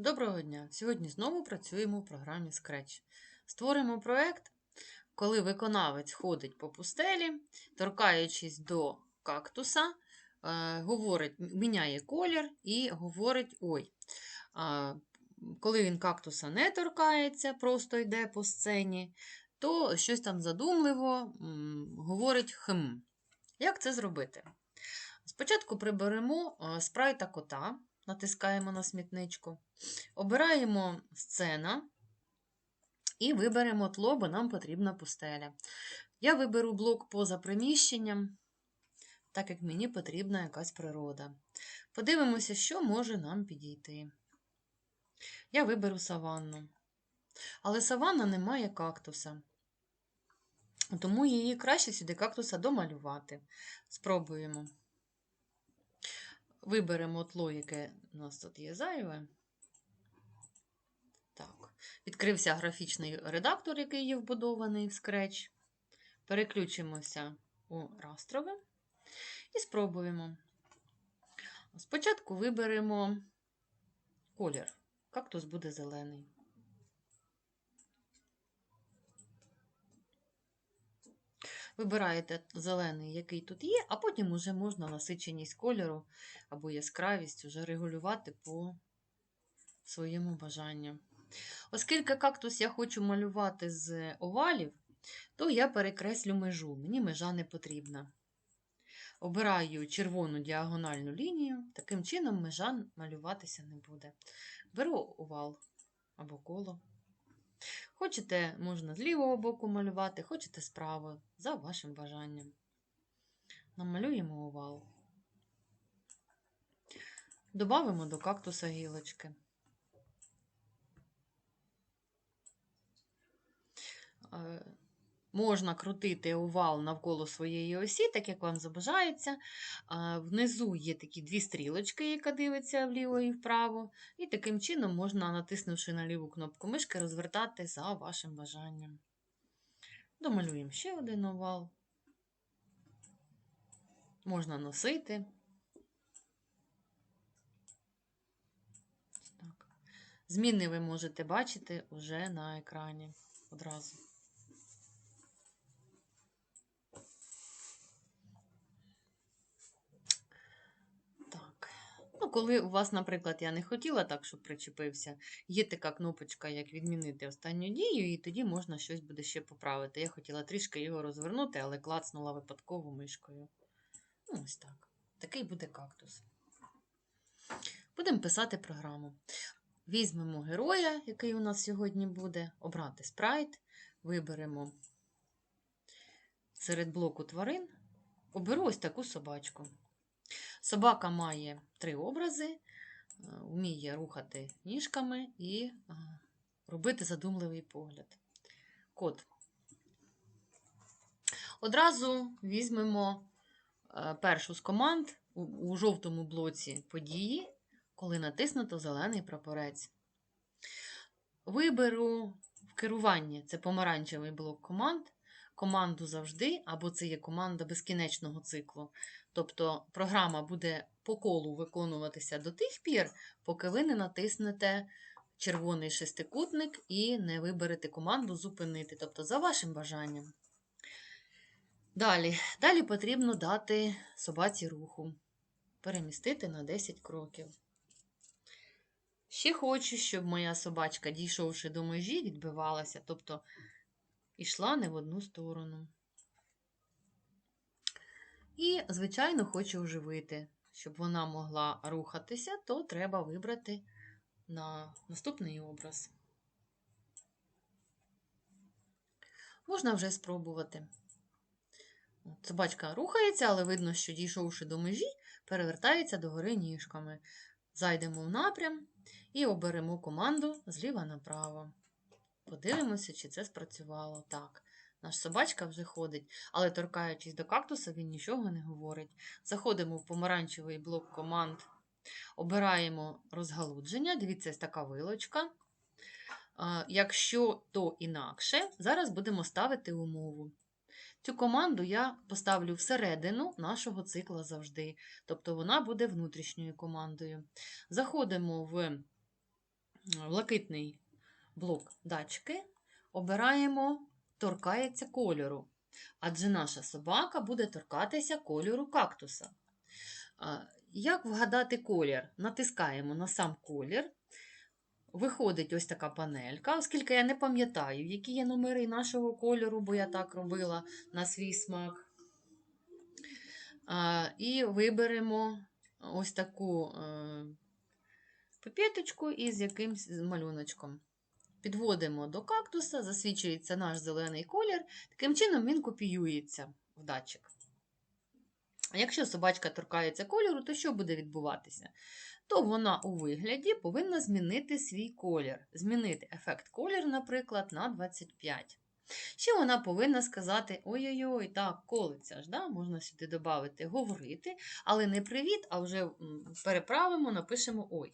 Доброго дня! Сьогодні знову працюємо в програмі Scratch. Створимо проєкт, коли виконавець ходить по пустелі, торкаючись до кактуса, е, говорить, міняє колір і говорить ой. Коли він кактуса не торкається, просто йде по сцені, то щось там задумливо говорить хм. Як це зробити? Спочатку приберемо е, спрайта кота, натискаємо на смітничку. Обираємо сцена і виберемо тло, бо нам потрібна пустеля. Я виберу блок поза приміщенням, так як мені потрібна якась природа. Подивимося, що може нам підійти. Я виберу саванну. Але саванна не має кактуса. Тому її краще сюди кактуса домалювати. Спробуємо. Виберемо тло, яке у нас тут є зайве. Так. Відкрився графічний редактор, який є вбудований в Scratch. Переключимося у растрове і спробуємо. Спочатку виберемо колір. Кактус буде зелений. Вибираєте зелений, який тут є, а потім вже можна насиченість кольору або яскравість вже регулювати по своєму бажанню. Оскільки кактус я хочу малювати з овалів, то я перекреслю межу. Мені межа не потрібна. Обираю червону діагональну лінію, таким чином межа малюватися не буде. Беру овал або коло. Хочете, можна з лівого боку малювати, хочете справа, за вашим бажанням. Намалюємо овал. Добавимо до кактуса гілочки. Можна крутити овал навколо своєї осі, так як вам забажається. Внизу є такі дві стрілочки, яка дивиться вліво і вправо. І таким чином можна, натиснувши на ліву кнопку мишки, розвертати за вашим бажанням. Домалюємо ще один овал. Можна носити. Зміни ви можете бачити вже на екрані одразу. Ну, коли у вас, наприклад, я не хотіла так, щоб причепився, є така кнопочка, як відмінити останню дію, і тоді можна щось буде ще поправити. Я хотіла трішки його розвернути, але клацнула випадково мишкою. Ну, Ось так. Такий буде кактус. Будемо писати програму. Візьмемо героя, який у нас сьогодні буде, обрати спрайт, виберемо серед блоку тварин, оберу ось таку собачку. Собака має три образи, е, вміє рухати ніжками і е, робити задумливий погляд. Код. Одразу візьмемо е, першу з команд у жовтому блоці події, коли натиснуто зелений прапорець. Виберу в керуванні це помаранчевий блок команд команду завжди, або це є команда безкінечного циклу. Тобто програма буде по колу виконуватися до тих пір, поки ви не натиснете червоний шестикутник і не виберете команду зупинити, тобто за вашим бажанням. Далі Далі потрібно дати собаці руху, перемістити на 10 кроків. Ще хочу, щоб моя собачка, дійшовши до межі, відбивалася. тобто йшла не в одну сторону. І, звичайно, хочу оживити. Щоб вона могла рухатися, то треба вибрати на наступний образ. Можна вже спробувати. Собачка рухається, але видно, що дійшовши до межі, перевертається догори ніжками. Зайдемо в напрям і оберемо команду зліва направо. Подивимося, чи це спрацювало. Так, наш собачка вже ходить, але торкаючись до кактуса, він нічого не говорить. Заходимо в помаранчевий блок команд, обираємо розгалудження. Дивіться, ось така вилочка. Якщо то інакше, зараз будемо ставити умову. Цю команду я поставлю всередину нашого цикла завжди. Тобто вона буде внутрішньою командою. Заходимо в блакитний блок датчики, обираємо торкається кольору. Адже наша собака буде торкатися кольору кактуса. Як вгадати колір? Натискаємо на сам колір. Виходить ось така панелька, оскільки я не пам'ятаю, які є номери нашого кольору, бо я так робила на свій смак. І виберемо ось таку е, пипеточку із якимсь малюночком. Підводимо до кактуса, засвічується наш зелений колір, таким чином він копіюється в датчик. Якщо собачка торкається кольору, то що буде відбуватися? То вона у вигляді повинна змінити свій колір. Змінити ефект колір, наприклад, на 25. Ще вона повинна сказати: ой-ой-ой, так, колиться ж, да? можна сюди додати говорити, але не привіт, а вже переправимо, напишемо ой.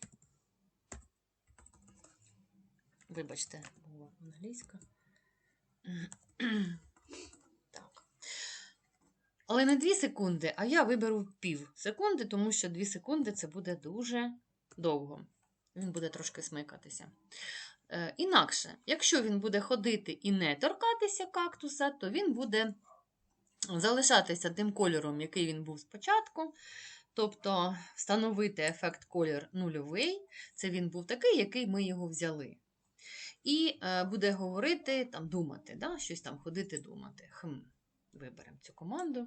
Вибачте, була англійська. Так. Але не 2 секунди, а я виберу пів секунди, тому що 2 секунди це буде дуже довго. Він буде трошки смикатися. Е, інакше, якщо він буде ходити і не торкатися кактуса, то він буде залишатися тим кольором, який він був спочатку. Тобто встановити ефект колір нульовий. Це він був такий, який ми його взяли. І е, буде говорити, там, думати, да? щось там ходити, думати. Хм, Виберемо цю команду.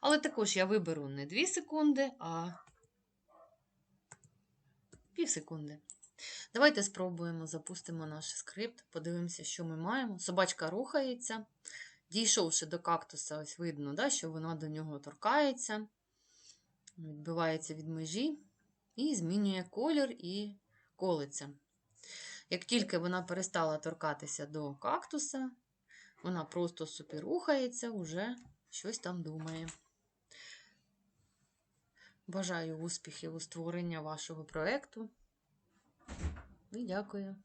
Але також я виберу не 2 секунди, а пів секунди. Давайте спробуємо, запустимо наш скрипт, подивимося, що ми маємо. Собачка рухається. Дійшовши до кактуса, ось видно, да, що вона до нього торкається, відбивається від межі і змінює колір і колиться. Як тільки вона перестала торкатися до кактуса, вона просто собі рухається, уже щось там думає. Бажаю успіхів у створенні вашого проєкту. І дякую.